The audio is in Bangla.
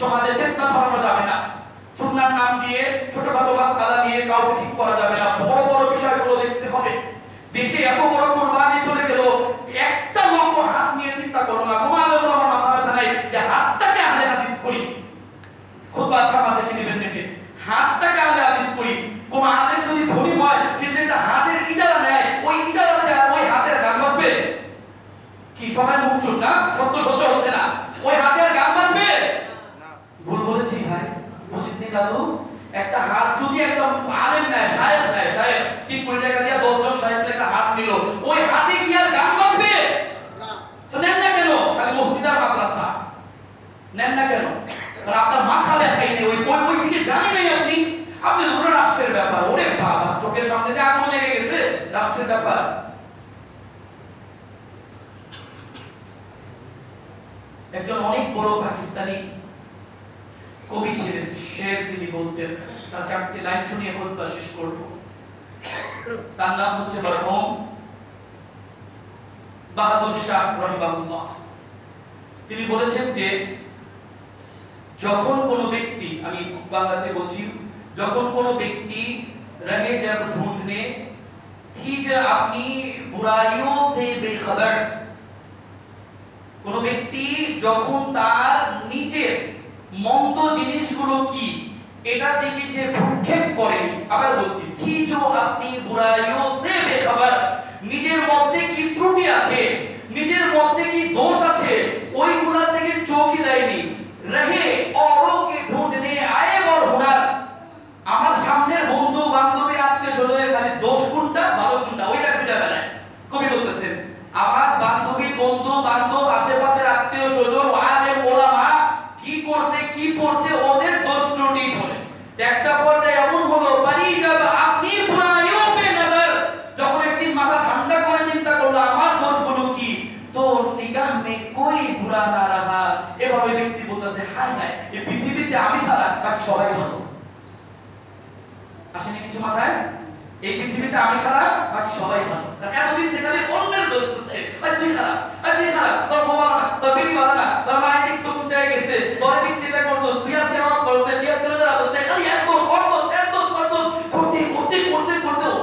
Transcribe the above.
সমাজে ফেতনা ছড়ানো যাবে না। সুন্নার নাম দিয়ে, ছোটখাটো মাস দিয়ে কাউকে ঠিক করা যাবে না বড় বড় বিষয়গুলো দেখতে হবে দেশে এত বড় কোরবানি চলে গেল একটা লোক হাত নিয়ে চিন্তা করল না কোনো আলেম আমার মাথা ব্যথা নাই যে হাতটাকে আহলে হাদিস করি খুতবা ছাপা দেখে নেবেন দেখে হাতটাকে আহলে হাদিস করি কোন আলেম যদি ধনী হয় সে যে একটা হাতের ইজারা নেয় ওই ইজারাতে আর ওই হাতের গান বাজবে কি সবাই মুখ চুপ না সত্য সহ্য হচ্ছে না ওই হাতের গান বাজবে ভুল বলেছি ভাই বুঝিত একটা হাত যদি একটা আলেম নেয় শায়েখ নেয় শায়েখ, তিন কোটি টাকা দিয়ে দশজন শায়েখের একটা হাত নিল। ওই হাতে কি আর গান বাজবে? নেন না কেন? খালি মসজিদ আর মাদ্রাসা। নেন না কেন? আপনার মাথা ব্যথাই নেই। ওই বই বই থেকে জানি নাই আপনি? আপনি পুরো রাষ্ট্রের ব্যাপার। ওরে বাবা, চোখের সামনে দিয়ে আগুন লেগে গেছে। রাষ্ট্রের ব্যাপার। একজন অনেক বড় পাকিস্তানি কবি ছিলেন শের তিনি বলতেন তার চারটি লাইন শুনিয়ে হত্যা শেষ করব তার নাম হচ্ছে মরহুম বাহাদুর শাহ রহিমাহুল্লাহ তিনি বলেছেন যে যখন কোনো ব্যক্তি আমি বাংলাতে বলছি যখন কোনো ব্যক্তি रहे जब ढूंढने थी जब अपनी बुराइयों से बेखबर কোন ব্যক্তি যখন তার নিজের মন্দ জিনিসগুলো কি? এটা দিকে সে ভ্রুক্ষেপ করে। আবার বলছি খিজো আপনি বুড়াইও সে বেখবর নিজের মধ্যে কি ত্রুটি আছে? নিজের মধ্যে কি দোষ আছে? ওই ওইগুলোর থেকে চোখই দেয়নি। রহে অরকে ঢুঁড়নে আয়ে বর হুনার। আমার সামনের বন্ধু বান্ধবী আত্মীয় স্বজনের খালি দোষ একটা পর্যায়ে এমন হলো পারি আপনি বুরাইও পে নজর। যখন একদিন মাথা ঠান্ডা করে চিন্তা করল, আমার দোষগুলো কি? তো নিগাহ মে কোই বুরা না রাহা? এভাবে ব্যক্তি বলতেছে, হায় হায় এই পৃথিবীতে আমি ছাড়া বাকি সবাই ভালো। আসেনি কিছু মাথায়? এই পৃথিবীতে আমি ছাড়া বাকি সবাই ভালো। এতদিন সেখানে অন্যের দোষ করছে। ভাই তুই খারাপ ভাই তুই খারাপ তোর বউ ভালো না তোর বিবি ভালো না তোর মা এদিক সুকুন জায়গায় গেছে তোর এদিক সেটা করছ তুই আর তেমন করতে তুই আর তেমন করতে খালি এক দোষ কর দোষ এক দোষ কর দোষ করতে করতে করতে করতে ও